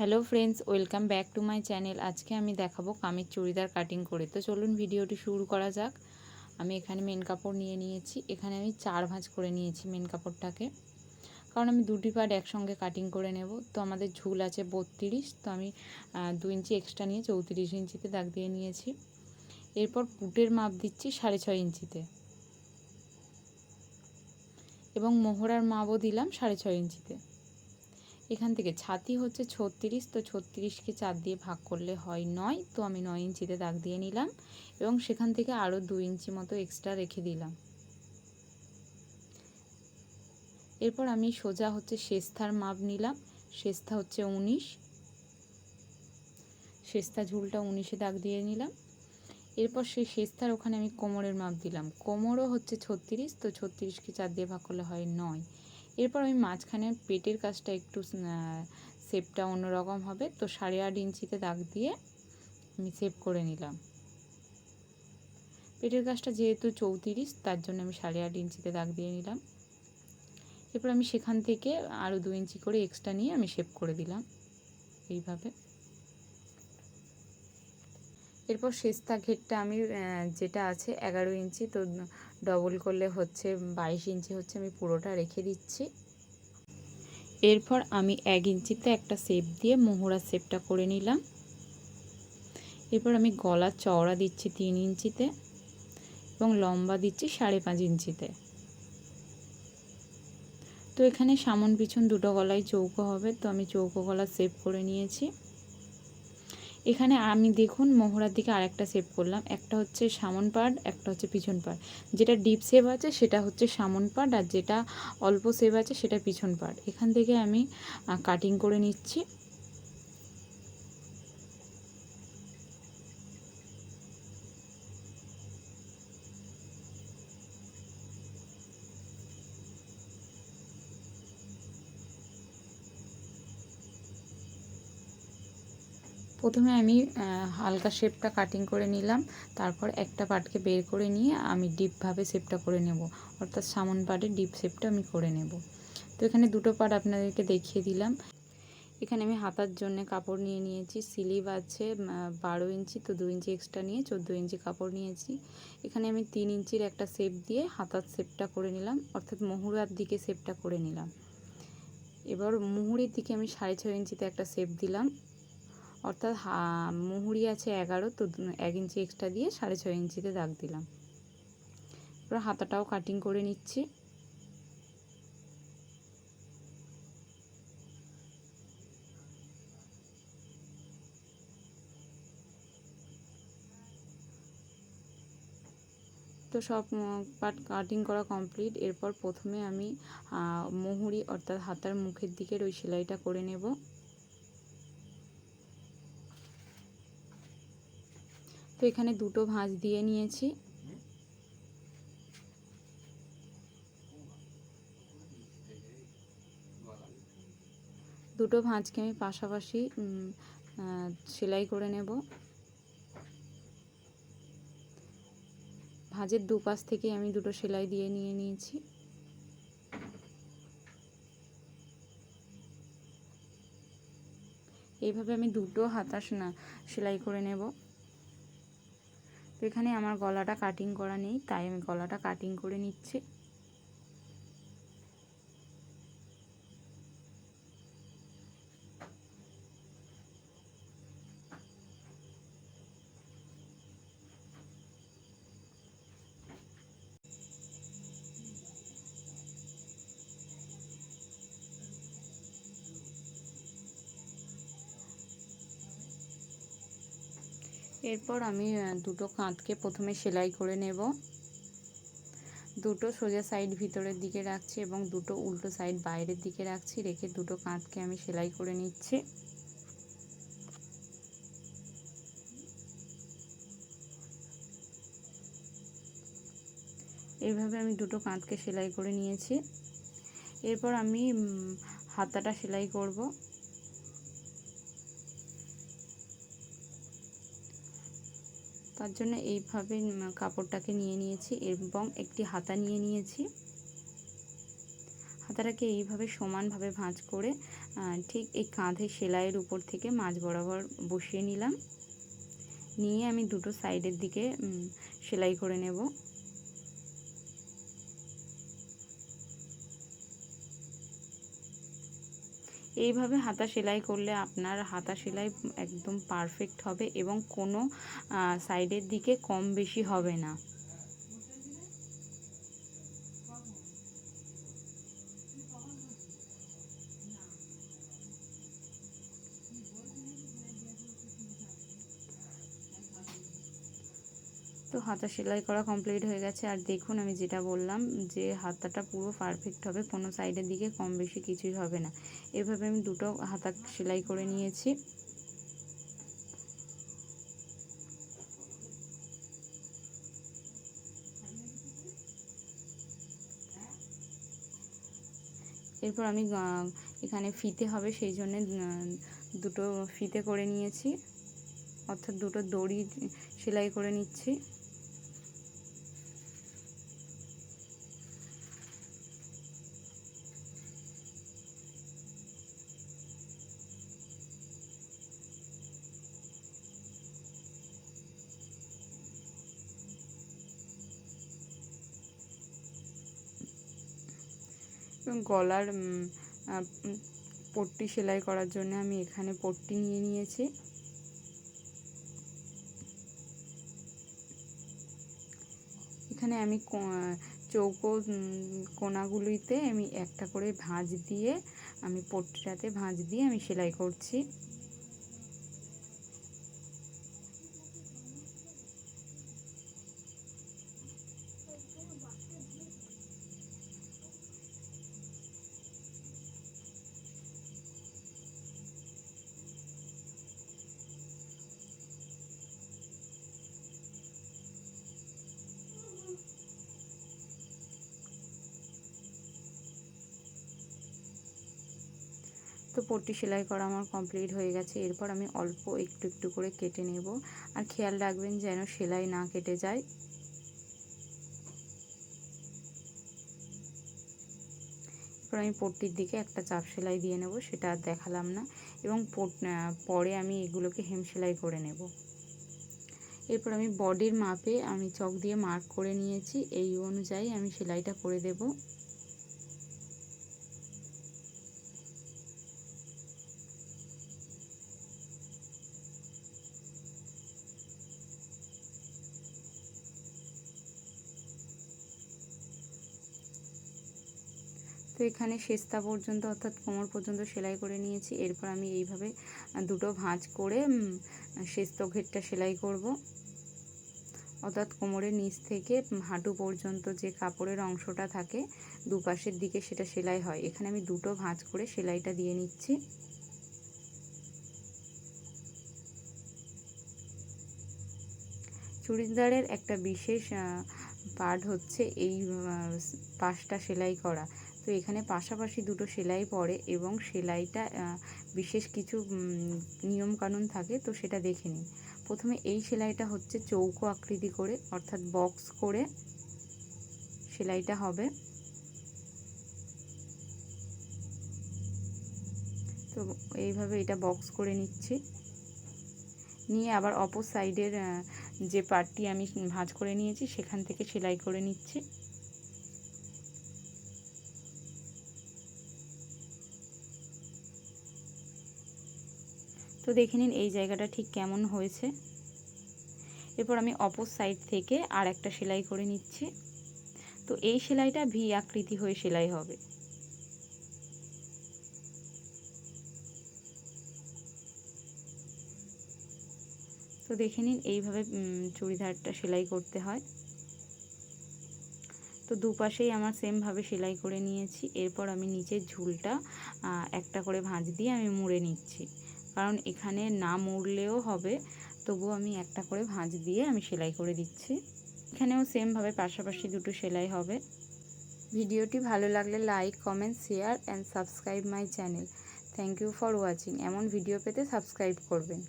Hello friends, welcome back to my channel. আজকে আমি দেখাবো কামিজ চুড়িদার কাটিং করে। তো চলুন ভিডিওটি শুরু করা যাক। আমি এখানে মেন কাপড় নিয়ে নিয়েছি। এখানে আমি চার ভাঁজ করে নিয়েছি মেন কাপড়টাকে। কারণ আমি দুটি পার্ট একসঙ্গে কাটিং করে নেব। তো আমাদের ঝুল আছে বত্রিশ, তো আমি দু ইঞ্চি এক্সট্রা নিয়ে চৌত্রিশ ইঞ্চিতে দাগ দিয়ে নিয়েছি। এরপর পুটের মাপ দিচ্ছি সাড়ে ছয় ইঞ্চিতে। এবং মোহরার মাপও দিলাম সাড়ে ছয় ইঞ্চিতে। এখান থেকে ছাতি হচ্ছে ছত্রিশ, তো ছত্রিশকে চার দিয়ে ভাগ করলে হয় নয়, তো আমি নয় ইঞ্চিতে দাগ দিয়ে নিলাম এবং সেখান থেকে আরও দু ইঞ্চি মতো এক্সট্রা রেখে দিলাম। এরপর আমি সোজা হচ্ছে শেস্তার মাপ নিলাম, শেস্তা হচ্ছে উনিশ, শেস্তা ঝুলটা উনিশে দাগ দিয়ে নিলাম। এরপর সেই শেস্তার ওখানে আমি কোমরের মাপ দিলাম, কোমরও হচ্ছে ছত্রিশ, তো ছত্রিশকে চার দিয়ে ভাগ করলে হয় নয়। এরপর আমি মাঝখানে পেটের কাজটা একটু শেপটা অন্যরকম হবে। তো সাড়ে আট ইঞ্চিতে দাগ দিয়ে আমি সেভ করে নিলাম। পেটের কাজটা যেহেতু চৌত্রিশ, তার জন্য আমি সাড়ে আট ইঞ্চিতে দাগ দিয়ে নিলাম। এরপর আমি সেখান থেকে আরও দু ইঞ্চি করে এক্সট্রা নিয়ে আমি শেপ করে দিলাম। এইভাবে। এরপর শেস্তা ঘেরটা আমি যেটা আছে এগারো ইঞ্চি, তো ডবল করলে হচ্ছে বাইশ ইঞ্চি হচ্ছে আমি পুরোটা রেখে দিচ্ছি। এরপর আমি এক ইঞ্চিতে একটা শেপ দিয়ে মোহরা শেপটা করে নিলাম। এরপর আমি গলার চওড়া দিচ্ছি তিন ইঞ্চিতে এবং লম্বা দিচ্ছি সাড়ে পাঁচ ইঞ্চিতে। তো এখানে সামন পিছন দুটো গলায় চৌকো হবে, তো আমি চৌকো গলা শেপ করে নিয়েছি। এখানে আমি দেখুন মোহরার দিকে আরেকটা সেভ করলাম। একটা হচ্ছে সামন পার্ট একটা হচ্ছে পিছন পার্ট যেটা ডিপ সেভ আছে, সেটা হচ্ছে সামন পার্ট আর যেটা অল্প সেভ আছে, সেটা পিছন পার্ট এখান থেকে আমি কাটিং করে নিচ্ছি। প্রথমে আমি হালকা শেপটা কাটিং করে নিলাম। তারপর একটা পার্টকে বের করে নিয়ে আমি ডিপভাবে শেপটা করে নেব। অর্থাৎ সামন পার্টে ডিপ শেপটা আমি করে নেব। তো এখানে দুটো পার্ট আপনাদেরকে দেখিয়ে দিলাম। এখানে আমি হাতার জন্য কাপড় নিয়ে নিয়েছি। স্লিভ আছে বারো ইঞ্চি তো দু ইঞ্চি এক্সট্রা নিয়ে চোদ্দ ইঞ্চি কাপড় নিয়েছি। এখানে আমি তিন ইঞ্চির একটা শেপ দিয়ে হাতার শেপটা করে নিলাম। অর্থাৎ মহুরার দিকে শেপটা করে নিলাম। এবার মুহুরির দিকে আমি সাড়ে ছয় ইঞ্চিতে একটা শেপ দিলাম। অর্থাৎ মুহুরি আছে এগারো, তো এক ইঞ্চি এক্সট্রা দিয়ে সাড়ে ছয় ইঞ্চিতে দাগ দিলাম। এবার হাতাটাও কাটিং করে নিচ্ছি। তো সব পার্ট কাটিং করা কমপ্লিট এরপর প্রথমে আমি মুহুরি অর্থাৎ হাতার মুখের দিকের ওই সেলাইটা করে নেব। তো এখানে দুটো ভাঁজ দিয়ে নিয়েছি। দুটো ভাঁজকে আমি পাশাপাশি সেলাই করে নেব। ভাঁজের দুপাশ থেকে আমি দুটো সেলাই দিয়ে নিয়ে নিয়েছি। এইভাবে আমি দুটো হাতা সেলাই করে নেব। এখানে আমার গলাটা কাটিং করা নেই তাই আমি গলাটা কাটিং করে নিচ্ছি। এরপর আমি দুটো কাঁধকে প্রথমে সেলাই করে নেব। দুটো সোজা সাইড ভিতরের দিকে রাখছি এবং দুটো উল্টো সাইড বাইরের দিকে রাখছি, রেখে দুটো কাঁধকে আমি সেলাই করে নিচ্ছি। এইভাবে আমি দুটো কাঁধকে সেলাই করে নিয়েছি। এরপর আমি হাতাটা সেলাই করব। তার জন্য এইভাবে কাপড়টাকে নিয়ে নিয়েছি এবং একটি হাতা নিয়ে নিয়েছি। হাতাটাকে এইভাবে সমানভাবে ভাঁজ করে ঠিক এই কাঁধে সেলাইয়ের উপর থেকে মাঝ বরাবর বসিয়ে নিলাম। নিয়ে আমি দুটো সাইডের দিকে সেলাই করে নেব। এইভাবে হাতা সেলাই করলে আপনার হাতা সেলাই একদম পারফেক্ট হবে এবং কোনো সাইডের দিকে কম বেশি হবে না। তো হাতা সেলাই করা কমপ্লিট হয়ে গেছে। আর দেখুন, আমি যেটা বললাম যে হাতাটা পুরো পারফেক্ট হবে, কোনো সাইডের দিকে কম বেশি কিছুই হবে না। এভাবে আমি দুটো হাতা সেলাই করে নিয়েছি। এরপর আমি এখানে ফিতে হবে, সেই জন্য দুটো ফিতে করে নিয়েছি। অর্থাৎ দুটো দড়ি সেলাই করে নিচ্ছি। গলার পট্টি সেলাই করার জন্য আমি এখানে পট্টি নিয়ে নিয়েছি। এখানে আমি চৌকো কোনাগুলিতে আমি একটা করে ভাঁজ দিয়ে, আমি পট্টিটাতে ভাঁজ দিয়ে আমি সেলাই করছি। তো পট্টি সেলাই করা আমার কমপ্লিট হয়ে গেছে। এরপর আমি অল্প একটু একটু করে কেটে নেব। আর খেয়াল রাখবেন যেন সেলাই না কেটে যায়। এরপর আমি পট্টির দিকে একটা চাপ সেলাই দিয়ে নেব, সেটা আর দেখালাম না। এবং পরে আমি এগুলোকে হেম সেলাই করে নেব। এরপর আমি বডির মাপে আমি চক দিয়ে মার্ক করে নিয়েছি। এই অনুযায়ী আমি সেলাইটা করে দেবো। তো এখানে শেস্তা পর্যন্ত, অর্থাৎ কোমর পর্যন্ত সেলাই করে নিয়েছি। এরপর আমি এইভাবে দুটো ভাঁজ করে শেস্ত ঘেরটা সেলাই করব। অর্থাৎ কোমরের নিচ থেকে হাঁটু পর্যন্ত যে কাপড়ের অংশটা থাকে, দুপাশের দিকে সেটা সেলাই হয়। এখানে আমি দুটো ভাঁজ করে সেলাইটা দিয়ে নিচ্ছি। চুড়িদারের একটা বিশেষ পার্ট হচ্ছে এই পাশটা সেলাই করা। তো এখানে পাশাপাশি দুটো সেলাই পড়ে এবং সেলাইটা বিশেষ কিছু নিয়মকানুন থাকে তো সেটা দেখে নিন প্রথমে এই সেলাইটা হচ্ছে চৌকো আকৃতি করে, অর্থাৎ বক্স করে সেলাইটা হবে। তো এইভাবে এটা বক্স করে নিচ্ছি। নিয়ে আবার অপর সাইডের যে পার্টটি আমি ভাঁজ করে নিয়েছি, সেখান থেকে সেলাই করে নিচ্ছি। তো দেখে নিন এই জায়গাটা ঠিক কেমন হয়েছে। এরপর আমি অপর সাইড থেকে আর একটা সেলাই করে নিচ্ছি। তো এই সেলাইটা ভি আকৃতি হয়ে সেলাই হবে। তো দেখে নিন এইভাবে চুড়িদারটা সেলাই করতে হয়। তো দুপাশেই আমার সেমভাবে সেলাই করে নিয়েছি। এরপর আমি নিচের ঝুলটা একটা করে ভাঁজ দিয়ে আমি মুড়ে নিচ্ছি। কারণ এখানে না মুড়লেও হবে। তবুও আমি একটা করে ভাঁজ দিয়ে আমি সেলাই করে দিচ্ছি। এখানেও সেমভাবে পাশাপাশি দুটো সেলাই হবে। ভিডিওটি ভালো লাগলে like comment share and subscribe my channel thank you for watching এমন ভিডিও পেতে সাবস্ক্রাইব করবেন।